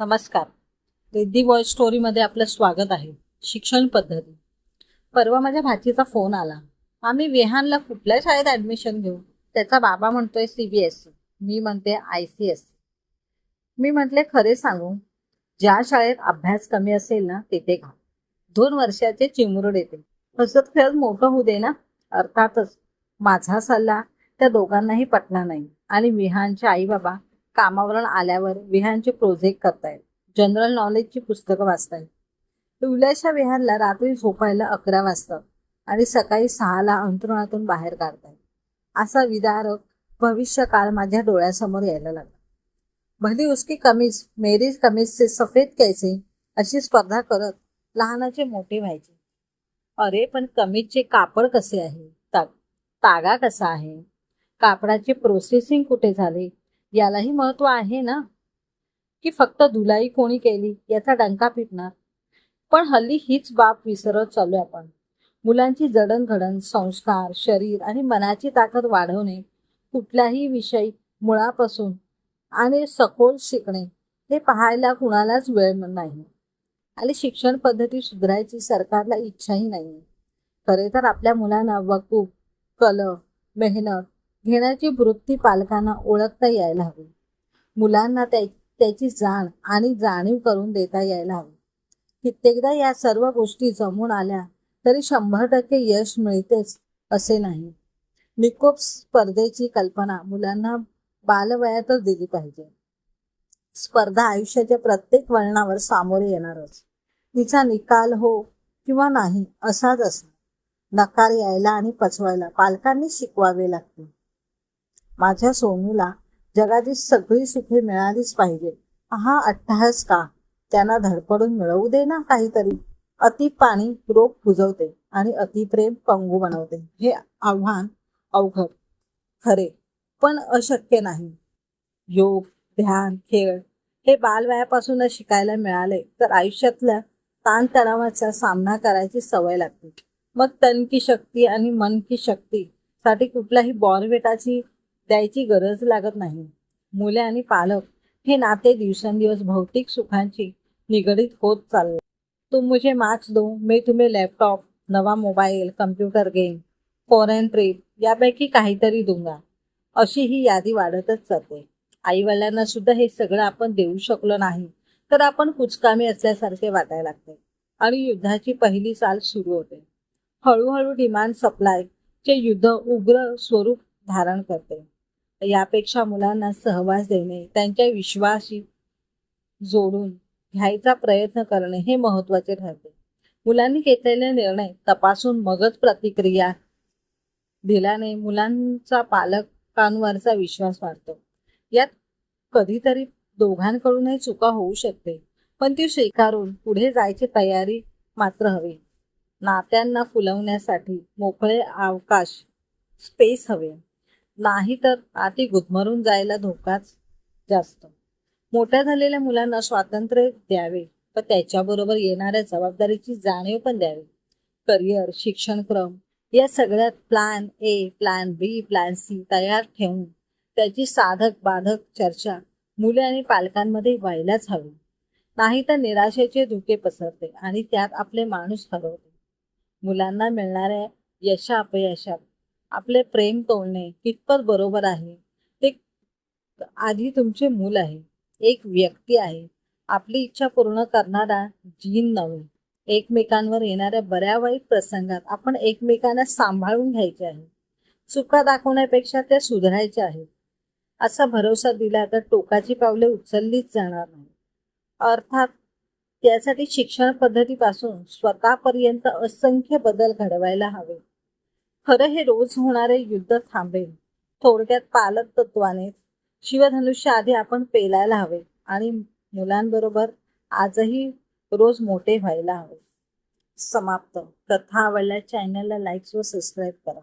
नमस्कार. रिद्धी वॉइस स्टोरीमध्ये आपलं स्वागत आहे. शिक्षण पद्धती. परवा माझ्या भाचीचा फोन आला. आम्ही विहानला कुठल्या शाळेत ॲडमिशन घेऊ? त्याचा बाबा म्हणतोय सी बी एस मी म्हणते आय सी एस मी म्हटले खरे सांगू ज्या शाळेत अभ्यास कमी असेल ना तिथे घा दोन वर्षाचे चिमुरड येते. हसत खेळत मोठं होऊ दे ना अर्थातच. माझा सल्ला त्या दोघांनाही पटला नाही. आणि विहानच्या आई बाबा कामावरून आल्यावर विहांचे प्रोजेक्ट करतायत. जनरल नॉलेजची पुस्तकं वाचतायत. टुल्याच्या विहारला रात्री झोपायला अकरा वाजतात आणि सकाळी सहाला अंतरुणातून बाहेर काढतायत. असा विदारक भविष्यकाळ माझ्या डोळ्यासमोर यायला लागला. भली उसकी कमीज मेरीज कमीजचे सफेद कैसे? अशी स्पर्धा करत लहानाचे मोठे व्हायचे. अरे पण कमीजचे कापड कसे आहे? ता तागा कसा आहे? कापडाची प्रोसेसिंग कुठे झाली? यालाही महत्त्व आहे ना? की फक्त धुलाई कोणी केली याचा डंका पिटणार पण हल्ली हीच बाब विसरत चालू आपण. मुलांची जडणघडण संस्कार शरीर आणि मनाची ताकद वाढवणे कुठलाही विषय मुळापासून आणि सखोल शिकणे हे पाहायला कुणालाच वेळ नाही. आणि शिक्षण पद्धती सुधारायची सरकारला इच्छाही नाही खरे तर आपल्या मुलांना वकूफ कल मेहनत घेण्याची वृत्ती पालकांना ओळखता यायला हवी. मुलांना त्या त्याची जाण आणि जाणीव करून देता यायला हवी. कित्येकदा या सर्व गोष्टी जमून आल्या तरी शंभर टक्के यश मिळतेच असे नाही. निकोप स्पर्धेची कल्पना मुलांना बालवयातच दिली पाहिजे. स्पर्धा आयुष्याच्या प्रत्येक वळणावर सामोरे येणारच. तिचा निकाल हो किंवा नाही असाच असणार. नकार यायला आणि पचवायला पालकांनी शिकवावे लागते माझ्या सोनूला जगातील सगळी सुखे मिळालीच पाहिजे. हा अट्टहास का? त्यांना धडपडून मिळवू दे ना काहीतरी. अति पाणी रोग पुजवते आणि अतिप्रेम पंगू बनवते. हे आव्हान अवघड. खरे. पण अशक्य नाही. योग ध्यान खेळ हे बालवयापासूनच शिकायला मिळाले तर आयुष्यातल्या ताणतणावाचा सामना करायची सवय लागते. मग तन की शक्ती आणि मन की शक्ती साठी कुठल्याही बॉर्नवेटाची द्यायची गरज लागत नाही. मुले आणि पालक हे नाते दिवसेंदिवस भौतिक सुखांची निगडीत होत चालले. तुम मुझे मार्क्स दो मी तुम्ही लॅपटॉप नवा mobile computer game foreign trip यापैकी काहीतरी दुंगा. अशी ही यादी वाढतच जाते. आईवडिलांना सुद्धा हे सगळं आपण देऊ शकलो नाही तर आपण कुचकामी असल्यासारखे वाटायला लागते. आणि युद्धाची पहिली चाल सुरू होते. हळूहळू डिमांड सप्लाय चे युद्ध उग्र स्वरूप धारण करते. यापेक्षा मुलांना सहवास देणे त्यांच्या विश्वाशी जोडून घ्यायचा प्रयत्न करणे हे महत्त्वाचे ठरते. मुलांनी घेतलेले निर्णय तपासून मगच प्रतिक्रिया दिल्याने मुलांचा पालकांवरचा विश्वास वाढतो. यात कधीतरी दोघांकडूनही चुका होऊ शकते पण ती स्वीकारून पुढे जायची तयारी मात्र हवी. नात्यांना फुलवण्यासाठी मोकळे अवकाश स्पेस हवे. नाही तर आती गुदमरून जायला धोकाच जास्त. मोठ्या झालेल्या मुलांना स्वातंत्र्य द्यावे व त्याच्याबरोबर येणाऱ्या जबाबदारीची जाणीव पण द्यावी. करिअर शिक्षणक्रम या सगळ्यात plan A plan B plan C तयार ठेवून त्याची साधक बाधक चर्चा मुले आणि पालकांमध्ये व्हायलाच हवी. नाही तर निराशेचे धुके पसरते आणि त्यात आपले माणूस हरवते. मुलांना मिळणाऱ्या यशा अपयशात आपले प्रेम तोडणे कितपत बरोबर आहे? ते आधी तुमचे मूल आहे. एक व्यक्ती आहे. आपली इच्छा पूर्ण करणारा जीन नव्हे. एकमेकांवर येणाऱ्या बऱ्या वाईट प्रसंगात आपण एकमेकांना सांभाळून घ्यायचे आहे. चुका दाखवण्यापेक्षा त्या सुधारायच्या आहेत. असा भरोसा दिला तर टोकाची पावले उचललीच जाणार नाही. अर्थात त्यासाठी शिक्षण पद्धतीपासून स्वतःपर्यंत असंख्य बदल घडवायला हवे. खरं हे रोज होणारे युद्ध थांबेल. थोडक्यात पालक तत्वाने. शिवधनुष्य आधी आपण पेलायला हवे आणि मुलांबरोबर आजही रोज मोठे व्हायला हवे. समाप्त. कथा आवडल्या चॅनलला लाईक्स व सबस्क्राईब करा.